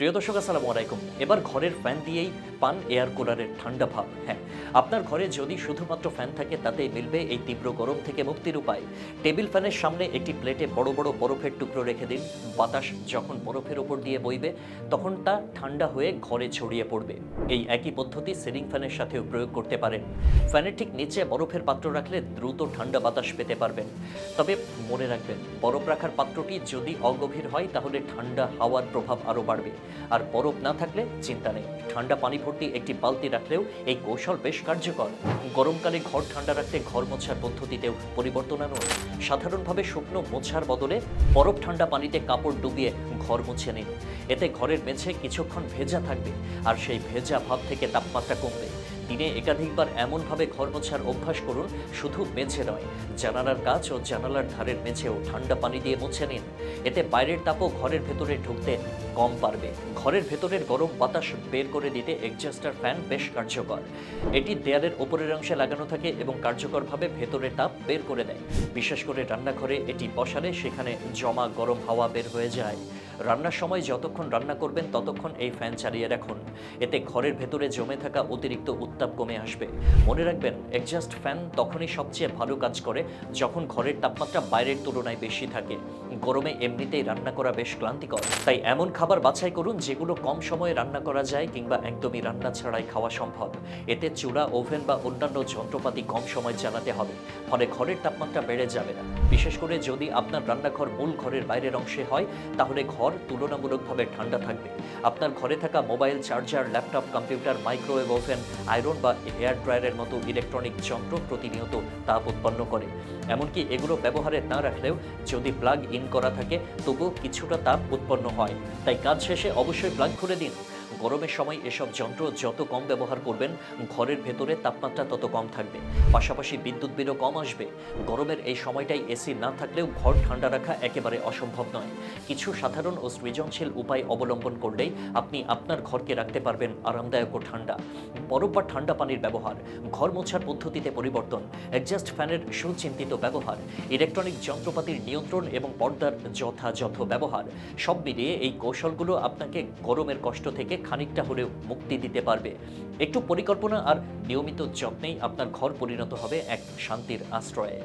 প্রিয় দর্শক, আসসালামু আলাইকুম। এবার ঘরের ফ্যান দিয়েই পান এয়ার কুলারের ঠান্ডা ভাব হ্যাঁ। আপনার ঘরে যদি শুধুমাত্র ফ্যান থাকে, তাতেই মিলবে এই তীব্র গরম থেকে মুক্তির উপায়। টেবিল ফ্যানের সামনে একটি প্লেটে বড় বড় বরফের টুকরো রেখে দিন। বাতাস যখন বরফের ওপর দিয়ে বইবে, তখন তা ঠান্ডা হয়ে ঘরে ছড়িয়ে পড়বে। এই একই পদ্ধতি সিলিং ফ্যানের সাথেও প্রয়োগ করতে পারেন। ফ্যানের ঠিক নিচে বরফের পাত্র রাখলে দ্রুত ঠান্ডা বাতাস পেতে পারবেন। তবে মনে রাখবেন, বরফ রাখার পাত্রটি যদি অগভীর হয়, তাহলে ঠান্ডা হাওয়ার প্রভাব আরও বাড়বে। আর বরফ না থাকলে চিন্তা নেই। ঠান্ডা পানি ভর্তি একটি বালতি রাখলেও এই কৌশল বেশ কার্যকর। গরমকালে ঘর ঠান্ডা রাখতে ঘর মোছার পদ্ধতিতেও পরিবর্তন আনো সাধারণভাবে শুকনো মোছার বদলে বরফ ঠান্ডা পানিতে কাপড় ডুবিয়ে ঘর মুছে নিন। এতে ঘরের মেঝে কিছুক্ষণ ভেজা থাকবে আর সেই ভেজা ভাব থেকে তাপমাত্রা কমবে। দিনে একাধিকবার এমনভাবে ঘর মোছার অভ্যাস করুন, শুধু মেঝে নয়। জানালার কাজ ও জানালার ধারের মেঝেও ঠান্ডা পানি দিয়ে মুছে নিন। এতে বাইরের তাপও ঘরের ভেতরে ঢুকতে কম পারবে। ঘরের ভেতরের গরম বাতাস বের করে দিতে এক্সজাস্টার ফ্যান বেশ কার্যকর। এটি দেয়ালের ওপরের অংশে লাগানো থাকে এবং কার্যকরভাবে ভেতরের তাপ বের করে দেয়। বিশেষ করে রান্নাঘরে এটি বসালে সেখানে জমা গরম হাওয়া বের হয়ে যায়। রান্নার সময় যতক্ষণ রান্না করবেন, ততক্ষণ এই ফ্যান চালিয়ে রাখুন। এতে ঘরের ভেতরে জমে থাকা অতিরিক্ত উত্তাপ কমে আসবে। মনে রাখবেন একজাস্ট ফ্যান তখনই সবচেয়ে ভালো কাজ করে যখন ঘরের তাপমাত্রা বাইরের তুলনায় বেশি থাকে। গরমে এমনিতেই রান্না করা বেশ ক্লান্তিকর। তাই এমন খাবার বাছাই করুন যেগুলো কম সময়ে রান্না করা যায় কিংবা একদমই রান্না ছাড়াই খাওয়া সম্ভব। এতে চুলা, ওভেন বা অন্যান্য যন্ত্রপাতি কম সময় চালাতে হবে, ফলে ঘরের তাপমাত্রা বেড়ে যাবে না। বিশেষ করে যদি আপনার রান্নাঘর মূল ঘরের বাইরের অংশে হয়, তাহলে ঘর তুলনামূলকভাবে ঠান্ডা থাকবে। আপনার ঘরে থাকা mobile charger, laptop, computer, microwave oven, iron বা হেয়ার ড্রায়ারের মতো ইলেকট্রনিক যন্ত্র প্রতিনিয়ত তাপ উৎপন্ন করে। এমনকি এগুলো ব্যবহারে না রাখলেও যদি প্লাগ ইন করা থাকে তবুও কিছুটা তাপ উৎপন্ন হয়। তাই কাজ শেষে অবশ্যই প্লাগ খুলে দিন। গরমের সময় এসব যন্ত্র যত কম ব্যবহার করবেন, ঘরের ভেতরে তাপমাত্রা তত কম থাকবে। পাশাপাশি বিদ্যুৎ বিলও কম আসবে। গরমের এই সময়টাই এসি না থাকলেও ঘর ঠান্ডা রাখা একেবারে অসম্ভব নয়। কিছু সাধারণ ও সৃজনশীল উপায় অবলম্বন করলেই আপনি আপনার ঘরকে রাখতে পারবেন আরামদায়ক ও ঠান্ডা। বরফ ঠান্ডা পানির ব্যবহার, ঘর মোছার পদ্ধতিতে পরিবর্তন অ্যাডজাস্ট ফ্যানের সুচিন্তিত ব্যবহার ইলেকট্রনিক যন্ত্রপাতির নিয়ন্ত্রণ এবং পর্দার যথাযথ ব্যবহার, সব মিলিয়ে এই কৌশলগুলো আপনাকে গরমের কষ্ট থেকে খানিকটা হলেও মুক্তি দিতে পারবে। একটু পরিকল্পনা আর নিয়মিত যত্নেই আপনার ঘর পরিণত হবে এক শান্তির আশ্রয়ে।